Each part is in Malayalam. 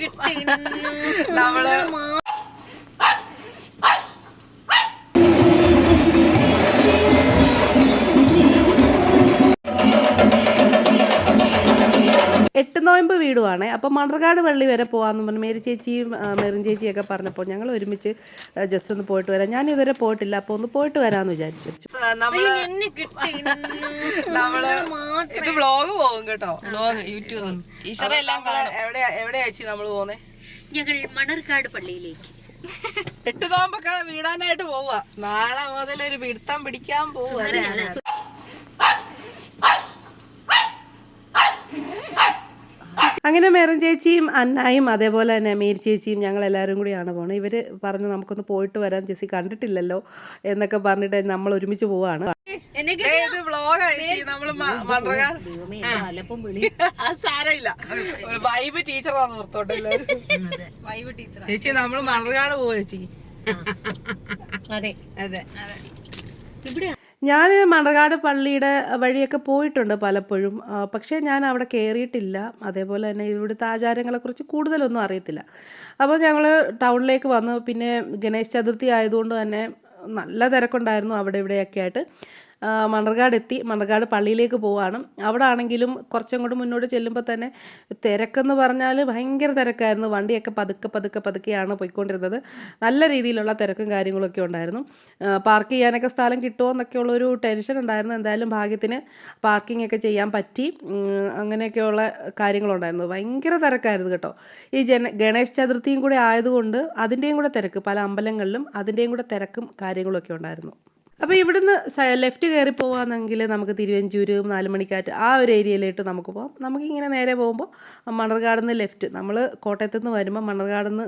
കിട്ടി നമ്മൾ നോയമ്പ് വീടുവാണ്. അപ്പോൾ മണർകാട് വള്ളി വരെ പോകാമെന്ന് പറഞ്ഞു. മേരി ചേച്ചിയും മെറിൻ ചേച്ചിയൊക്കെ പറഞ്ഞപ്പോൾ ഞങ്ങൾ ഒരുമിച്ച് ജസ്റ്റ് ഒന്ന് പോയിട്ട് വരാം. ഞാൻ ഇതുവരെ പോയിട്ടില്ല. അപ്പോൾ ഒന്ന് പോയിട്ട് വരാമെന്ന് വിചാരിച്ചു. നമ്മൾ ഇത് വ്ളോഗ് പോകും കേട്ടോ. യൂട്യൂബ് എവിടെയാ എവിടെയാ ചേച്ചി പോന്നെ? ഞങ്ങൾ മണർകാട് പള്ളിയിലേക്ക്. എട്ട് നോമ്പൊക്കെ വീടാനായിട്ട് പോവാ. നാളെ മുതൽ ഒരു പിടുത്തം പിടിക്കാൻ പോവാ. അങ്ങനെ മേറൻ ചേച്ചിയും അന്നായും അതേപോലെ തന്നെ മേരി ചേച്ചിയും ഞങ്ങൾ എല്ലാവരും കൂടിയാണ് പോകുന്നത് ഇവർ പറഞ്ഞു നമുക്കൊന്ന് പോയിട്ട് വരാൻ ചേച്ചി കണ്ടിട്ടില്ലല്ലോ എന്നൊക്കെ പറഞ്ഞിട്ട് നമ്മൾ ഒരുമിച്ച് പോവാണ്. സാരമില്ല. വൈബ് ടീച്ചറാന്ന് ചേച്ചി നമ്മൾ മണർകാട് പോവാ ചേച്ചി. അതെ. അതെ. ഇവിടെ ഞാൻ മണർകാട് പള്ളിയുടെ വഴിയൊക്കെ പോയിട്ടുണ്ട് പലപ്പോഴും. പക്ഷേ ഞാൻ അവിടെ കയറിയിട്ടില്ല അതേപോലെ തന്നെ ഇവിടുത്തെ ആചാരങ്ങളെക്കുറിച്ച് കൂടുതലൊന്നും അറിയത്തില്ല. അപ്പോൾ ഞങ്ങൾ ടൗണിലേക്ക് വന്നു. പിന്നെ ഗണേശ് ചതുർത്ഥി ആയതുകൊണ്ട് തന്നെ നല്ല തിരക്കുണ്ടായിരുന്നു അവിടെ ഇവിടെയൊക്കെ ആയിട്ട്. മണർകാട് എത്തി. മണർകാട് പള്ളിയിലേക്ക് പോവാണ്. അവിടെ ആണെങ്കിലും കുറച്ചങ്ങോട്ട് മുന്നോട്ട് ചെല്ലുമ്പോൾ തന്നെ തിരക്കെന്ന് പറഞ്ഞാൽ ഭയങ്കര തിരക്കായിരുന്നു. വണ്ടിയൊക്കെ പതുക്കെ പതുക്കെ പതുക്കെയാണ് പോയിക്കൊണ്ടിരുന്നത്. നല്ല രീതിയിലുള്ള തിരക്കും കാര്യങ്ങളൊക്കെ ഉണ്ടായിരുന്നു. പാർക്ക് ചെയ്യാനൊക്കെ സ്ഥലം കിട്ടുമോ എന്നൊക്കെ എന്നൊക്കെയുള്ളൊരു ടെൻഷൻ ഉണ്ടായിരുന്നു. എന്തായാലും ഭാഗ്യത്തിന് പാർക്കിംഗ് ഒക്കെ ചെയ്യാൻ പറ്റി. അങ്ങനെയൊക്കെയുള്ള കാര്യങ്ങളുണ്ടായിരുന്നു. ഭയങ്കര തിരക്കായിരുന്നു കേട്ടോ. ഈ ജന ഗണേശ് ചതുർത്ഥിയും കൂടെ ആയതുകൊണ്ട് അതിന്റെയും കൂടെ തിരക്ക്. പല അമ്പലങ്ങളിലും അതിന്റെയും കൂടെ തിരക്കും കാര്യങ്ങളൊക്കെ ഉണ്ടായിരുന്നു. അപ്പോൾ ഇവിടുന്ന് ലെഫ്റ്റ് കയറി പോകാമെന്നെങ്കിൽ നമുക്ക് തിരുവഞ്ചൂർ നാലുമണിക്കാറ്റ് ആ ഒരു ഏരിയയിലോട്ട് നമുക്ക് പോകാം നമുക്കിങ്ങനെ നേരെ പോകുമ്പോൾ മണർകാട് നിന്ന് ലെഫ്റ്റ് നമ്മൾ കോട്ടയത്ത് നിന്ന് വരുമ്പോൾ മണർകാട് നിന്ന്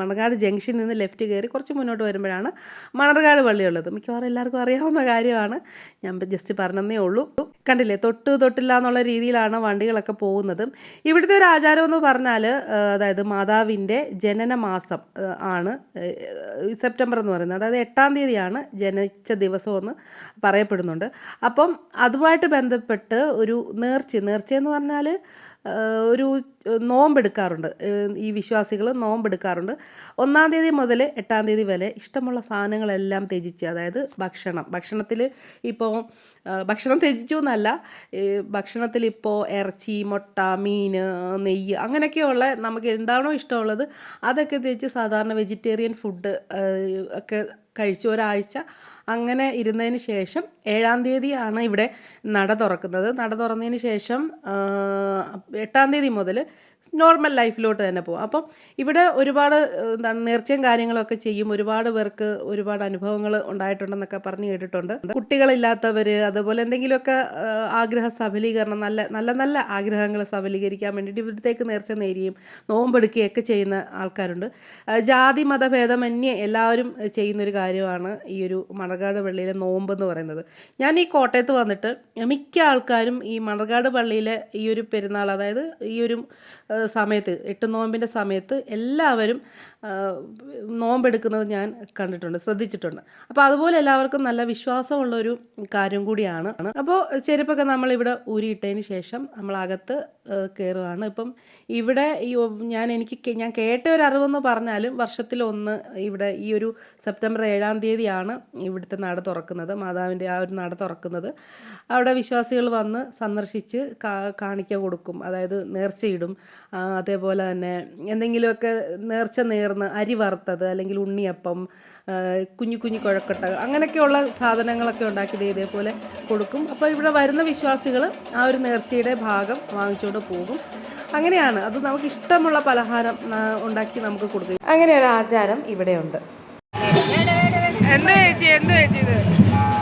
മണർകാട് ജംഗ്ഷനിൽ നിന്ന് ലെഫ്റ്റ് കയറി കുറച്ച് മുന്നോട്ട് വരുമ്പോഴാണ് മണർകാട് പള്ളിയുള്ളത്. മിക്കവാറും എല്ലാവർക്കും അറിയാവുന്ന കാര്യമാണ്. ഞാൻ ജസ്റ്റ് പറഞ്ഞതേ ഉള്ളൂ. കണ്ടില്ലേ? തൊട്ട് തൊട്ടില്ല എന്നുള്ള രീതിയിലാണ് വണ്ടികളൊക്കെ പോകുന്നത്. ഇവിടുത്തെ ഒരു ആചാരം എന്ന് പറഞ്ഞാൽ അതായത് മാതാവിന്റെ ജനന മാസം ആണ് സെപ്റ്റംബർ എന്ന് പറയുന്നത്. അതായത് എട്ടാം തീയതിയാണ് ജനിച്ച ദിവസമെന്ന് പറയപ്പെടുന്നുണ്ട്. അപ്പം അതുമായിട്ട് ബന്ധപ്പെട്ട് ഒരു നേർച്ച നേർച്ച എന്ന് പറഞ്ഞാൽ ഒരു നോമ്പെടുക്കാറുണ്ട്. ഈ വിശ്വാസികൾ നോമ്പെടുക്കാറുണ്ട്. ഒന്നാം തീയതി മുതൽ എട്ടാം തീയതി വരെ ഇഷ്ടമുള്ള സാധനങ്ങളെല്ലാം ത്യജിച്ച് അതായത് ഭക്ഷണം. ഭക്ഷണത്തിൽ ഇപ്പോൾ ഭക്ഷണം ത്യജിച്ചു എന്നല്ല ഭക്ഷണത്തിൽ ഇപ്പോൾ ഇറച്ചി മുട്ട മീൻ നെയ്യ് അങ്ങനെയൊക്കെയുള്ള നമുക്ക് എന്താണോ ഇഷ്ടമുള്ളത് അതൊക്കെ ത്യജിച്ച് സാധാരണ വെജിറ്റേറിയൻ ഫുഡ് ഒക്കെ കഴിച്ചു ഒരാഴ്ച അങ്ങനെ ഇരുന്നതിന് ശേഷം ഏഴാം തീയതിയാണ് ഇവിടെ നട തുറക്കുന്നത്. നട തുറന്നതിന് ശേഷം എട്ടാം തീയതി മുതൽ നോർമൽ ലൈഫിലോട്ട് തന്നെ പോകും അപ്പം ഇവിടെ ഒരുപാട് എന്താണ് നേർച്ചയും കാര്യങ്ങളൊക്കെ ചെയ്യും. ഒരുപാട് പേർക്ക് ഒരുപാട് അനുഭവങ്ങൾ ഉണ്ടായിട്ടുണ്ടെന്നൊക്കെ പറഞ്ഞു കേട്ടിട്ടുണ്ട്. കുട്ടികളില്ലാത്തവർ അതുപോലെ എന്തെങ്കിലുമൊക്കെ ആഗ്രഹ സഫലീകരണം നല്ല നല്ല നല്ല ആഗ്രഹങ്ങൾ സഫലീകരിക്കാൻ വേണ്ടിയിട്ട് ഇവിടത്തേക്ക് നേർച്ച നേരിയും നോമ്പെടുക്കുകയൊക്കെ ചെയ്യുന്ന ആൾക്കാരുണ്ട്. ജാതി മതഭേദമന്യേ എല്ലാവരും ചെയ്യുന്നൊരു കാര്യമാണ് ഈ ഒരു മണർകാട് പള്ളിയിലെ നോമ്പ് എന്ന് പറയുന്നത്. ഞാൻ ഈ കോട്ടയത്ത് വന്നിട്ട് മിക്ക ആൾക്കാരും ഈ മണർകാട് പള്ളിയിലെ ഈ ഒരു പെരുന്നാൾ അതായത് ഈ ഒരു സമയത്ത് എട്ട് നോമ്പിന്റെ സമയത്ത് എല്ലാവരും നോമ്പെടുക്കുന്നത് ഞാൻ കണ്ടിട്ടുണ്ട് ശ്രദ്ധിച്ചിട്ടുണ്ട്. അപ്പോൾ അതുപോലെ എല്ലാവർക്കും നല്ല വിശ്വാസമുള്ളൊരു കാര്യം കൂടിയാണ്. അപ്പോൾ ചെരുപ്പൊക്കെ നമ്മളിവിടെ ഊരിയിട്ടതിന് ശേഷം നമ്മളകത്ത് കയറുകയാണ് ഇപ്പം ഇവിടെ ഈ ഞാൻ എനിക്ക് ഞാൻ കേട്ട ഒരു അറിവെന്ന് പറഞ്ഞാലും വർഷത്തിലൊന്ന് ഇവിടെ ഈ ഒരു സെപ്റ്റംബർ ഏഴാം തീയതിയാണ് ഇവിടുത്തെ നട തുറക്കുന്നത് മാതാവിന്റെ ആ ഒരു നട തുറക്കുന്നത്. അവിടെ വിശ്വാസികൾ വന്ന് സന്ദർശിച്ച് കാണിക്ക കൊടുക്കും അതായത് നേർച്ചയിടും. അതേപോലെ തന്നെ എന്തെങ്കിലുമൊക്കെ നേർച്ച നേർന്ന് അരി വറുത്തത് അല്ലെങ്കിൽ ഉണ്ണിയപ്പം കുഞ്ഞു കുഞ്ഞു കുഴക്കട്ട അങ്ങനെയൊക്കെയുള്ള സാധനങ്ങളൊക്കെ ഉണ്ടാക്കി ദേ ഇതേപോലെ കൊടുക്കും. അപ്പോൾ ഇവിടെ വരുന്ന വിശ്വാസികൾ ആ ഒരു നേർച്ചയുടെ ഭാഗം വാങ്ങിച്ചുകൊണ്ട് പോകും. അങ്ങനെയാണ്. അത് നമുക്ക് ഇഷ്ടമുള്ള പലഹാരം ഉണ്ടാക്കി നമുക്ക് കൊടുക്കും. അങ്ങനെ ഒരു ആചാരം ഇവിടെയുണ്ട്. എന്താ ചേച്ചി? എന്താ ചേച്ചി ഇത്?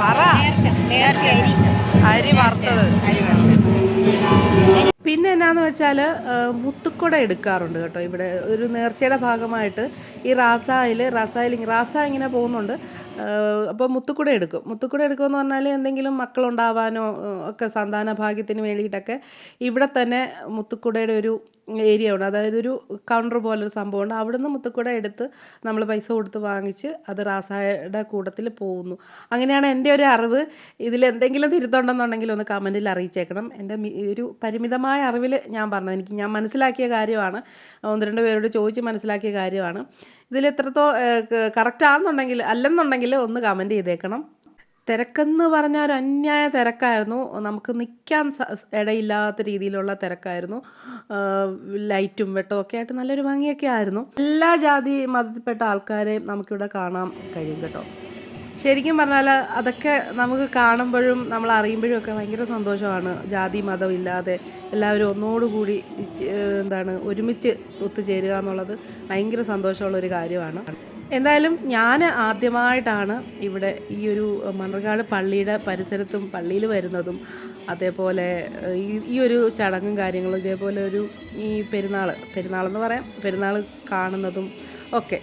പറ. അരി വറുത്തത്. എന്നാന്ന് വെച്ചാൽ മുത്തുക്കുട എടുക്കാറുണ്ട് കേട്ടോ ഇവിടെ. ഒരു നേർച്ചയുടെ ഭാഗമായിട്ട് ഈ റാസായിൽ റാസായിൽ റാസ ഇങ്ങനെ പോകുന്നുണ്ട്. അപ്പോൾ മുത്തുക്കുട എടുക്കും. മുത്തുക്കുട എടുക്കുമെന്ന് പറഞ്ഞാൽ എന്തെങ്കിലും മക്കളുണ്ടാവാനോ ഒക്കെ സന്താന ഭാഗ്യത്തിന് വേണ്ടിയിട്ടൊക്കെ ഇവിടെ തന്നെ മുത്തുക്കുടയുടെ ഒരു ഏരിയ ഉണ്ട്. അതായത് ഒരു കൗണ്ടർ പോലൊരു സംഭവമുണ്ട് അവിടുന്ന് മുത്തുക്കുട എടുത്ത് നമ്മൾ പൈസ കൊടുത്ത് വാങ്ങിച്ച് അത് റാസായുടെ കൂട്ടത്തിൽ പോകുന്നു. അങ്ങനെയാണ് എന്റെ ഒരു അറിവ്. ഇതിൽ എന്തെങ്കിലും തിരുത്തുണ്ടെന്നുണ്ടെങ്കിൽ ഒന്ന് കമന്റിൽ അറിയിച്ചേക്കണം. എന്റെ ഒരു പരിമിതമായ അറിവിൽ ഞാൻ പറഞ്ഞത് എനിക്ക് ഞാൻ മനസ്സിലാക്കിയ കാര്യമാണ്. ഒന്ന് രണ്ട് പേരോട് ചോദിച്ച് മനസ്സിലാക്കിയ കാര്യമാണ്. ഇതിൽ എത്രത്തോ കറക്റ്റ് ആണെന്നുണ്ടെങ്കിൽ അല്ലെന്നുണ്ടെങ്കിൽ ഒന്ന് കമന്റ് ചെയ്തേക്കണം. തിരക്കെന്ന് പറഞ്ഞാൽ ഒരു അന്യായ തിരക്കായിരുന്നു. നമുക്ക് നിൽക്കാൻ ഇടയില്ലാത്ത രീതിയിലുള്ള തിരക്കായിരുന്നു. ലൈറ്റും വെട്ടവും ഒക്കെ ആയിട്ട് നല്ലൊരു ഭംഗിയൊക്കെ ആയിരുന്നു. എല്ലാ ജാതി മതത്തിൽപ്പെട്ട ആൾക്കാരെയും നമുക്കിവിടെ കാണാൻ കഴിയും കേട്ടോ. ശരിക്കും പറഞ്ഞാൽ അതൊക്കെ നമുക്ക് കാണുമ്പോഴും നമ്മൾ അറിയുമ്പോഴും ഒക്കെ ഭയങ്കര സന്തോഷമാണ്. ജാതി മതം ഇല്ലാതെ എല്ലാവരും ഒന്നോടുകൂടി എന്താണ് ഒരുമിച്ച് ഒത്തുചേരുക എന്നുള്ളത് ഭയങ്കര സന്തോഷമുള്ള ഒരു കാര്യമാണ്. എന്തായാലും ഞാൻ ആദ്യമായിട്ടാണ് ഇവിടെ ഈ ഒരു മണർകാട് പള്ളിയുടെ പരിസരത്തും പള്ളിയിൽ വരുന്നതും അതേപോലെ ഈ ഒരു ചടങ്ങും കാര്യങ്ങളും ഇതേപോലെ ഒരു ഈ പെരുന്നാൾ പെരുന്നാളെന്ന് പറയാം പെരുന്നാൾ കാണുന്നതും ഒക്കെ.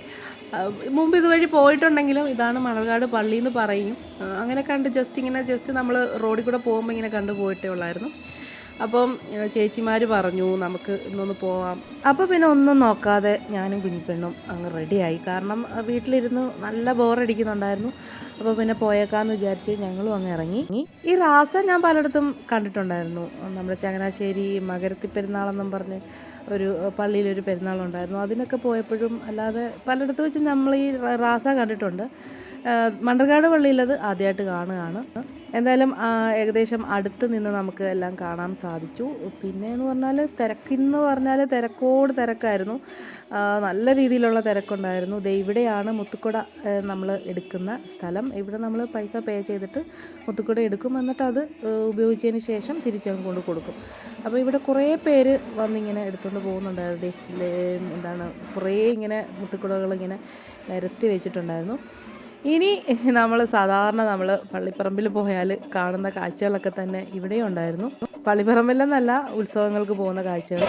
മുമ്പ് ഇതുവഴി പോയിട്ടുണ്ടെങ്കിലും ഇതാണ് മണർകാട് പള്ളി എന്ന് പറയും. അങ്ങനെ കണ്ട് ജസ്റ്റ് ഇങ്ങനെ ജസ്റ്റ് നമ്മൾ റോഡിൽ കൂടെ പോകുമ്പോൾ ഇങ്ങനെ കണ്ടു പോയിട്ടേ ഉള്ളായിരുന്നു. അപ്പം ചേച്ചിമാർ പറഞ്ഞു നമുക്ക് ഇന്നൊന്ന് പോവാം. അപ്പോൾ പിന്നെ ഒന്നും നോക്കാതെ ഞാനും കുഞ്ഞിപ്പെണ്ണും അങ്ങ് റെഡിയായി. കാരണം വീട്ടിലിരുന്ന് നല്ല ബോറടിക്കുന്നുണ്ടായിരുന്നു. അപ്പോൾ പിന്നെ പോയേക്കാന്ന് വിചാരിച്ച് ഞങ്ങളും അങ്ങ് ഇറങ്ങി. ഈ റാസ ഞാൻ പലയിടത്തും കണ്ടിട്ടുണ്ടായിരുന്നു. നമ്മുടെ ചങ്ങനാശ്ശേരി മകരത്തി പെരുന്നാളെന്നും പറഞ്ഞ് ഒരു പള്ളിയിലൊരു പെരുന്നാളുണ്ടായിരുന്നു. അതിനൊക്കെ പോയപ്പോഴും അല്ലാതെ പലയിടത്ത് വെച്ച് നമ്മൾ ഈ റാസ കണ്ടിട്ടുണ്ട്. മണ്ടർകാട് പള്ളിയിലത് ആദ്യമായിട്ട് കാണുകയാണ്. എന്തായാലും ഏകദേശം അടുത്ത് നിന്ന് നമുക്ക് എല്ലാം കാണാൻ സാധിച്ചു. പിന്നെ എന്ന് പറഞ്ഞാൽ തിരക്കെന്ന് പറഞ്ഞാൽ തിരക്കോട് തിരക്കായിരുന്നു. നല്ല രീതിയിലുള്ള തിരക്കുണ്ടായിരുന്നു. ദേ ഇവിടെയാണ് മുത്തുക്കുട നമ്മൾ എടുക്കുന്ന സ്ഥലം. ഇവിടെ നമ്മൾ പൈസ പേ ചെയ്തിട്ട് മുത്തുക്കുട എടുക്കും. എന്നിട്ട് അത് ഉപയോഗിച്ചതിന് ശേഷം തിരിച്ചങ്ങ് കൊണ്ട് കൊടുക്കും. അപ്പോൾ ഇവിടെ കുറേ പേര് വന്നിങ്ങനെ എടുത്തുകൊണ്ട് പോകുന്നുണ്ടായിരുന്നു. എന്താണ് കുറേ ഇങ്ങനെ മുത്തുക്കുടകൾ ഇങ്ങനെ നിരത്തി വെച്ചിട്ടുണ്ടായിരുന്നു. ഇനി നമ്മൾ സാധാരണ നമ്മൾ പള്ളിപ്പറമ്പിൽ പോയാൽ കാണുന്ന കാഴ്ചകളൊക്കെ തന്നെ ഇവിടെയും ഉണ്ടായിരുന്നു. പള്ളിപ്പറമ്പിലെന്നല്ല ഉത്സവങ്ങൾക്ക് പോകുന്ന കാഴ്ചകൾ.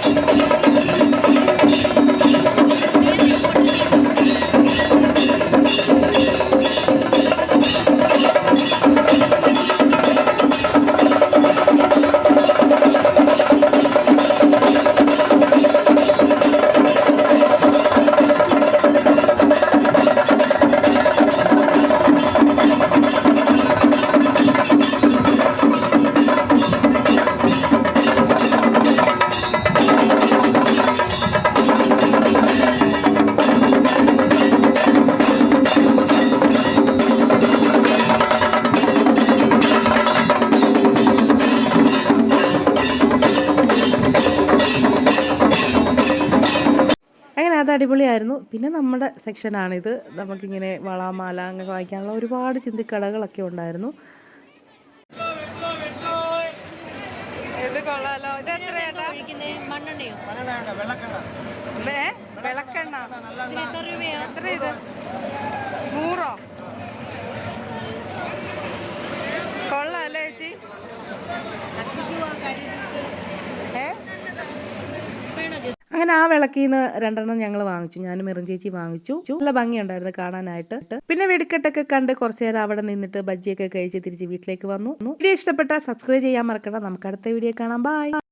അത് അടിപൊളിയായിരുന്നു. പിന്നെ നമ്മുടെ സെക്ഷനാണിത്. നമുക്കിങ്ങനെ വള മാല അങ്ങനെ വാങ്ങിക്കാനുള്ള ഒരുപാട് ചിന്തിക്കടകളൊക്കെ ഉണ്ടായിരുന്നു. ഇത് കൊള്ളാലോ. ഇത് വിളക്കെണ്ണ എത്ര ഇത്? നൂറോ കൊള്ളാല്ലേ ചേച്ചി ഏ വേണോ ജസ്റ്റ് അങ്ങനെ ആ വിളക്കിൽ നിന്ന് രണ്ടെണ്ണം ഞങ്ങൾ വാങ്ങിച്ചു. ഞാനും മെറും ചേച്ചി വാങ്ങിച്ചു. നല്ല ഭംഗിയുണ്ടായിരുന്നു കാണാനായിട്ട്. പിന്നെ വെടിക്കെട്ടൊക്കെ കണ്ട് കുറച്ചു നേരം അവിടെ നിന്നിട്ട് ബജ്ജിയൊക്കെ കഴിച്ച് തിരിച്ച് വീട്ടിലേക്ക് വന്നു. വീഡിയോ ഇഷ്ടപ്പെട്ടാൽ സബ്സ്ക്രൈബ് ചെയ്യാൻ മറക്കണം നമുക്ക് അടുത്ത വീഡിയോ കാണാം. ബൈ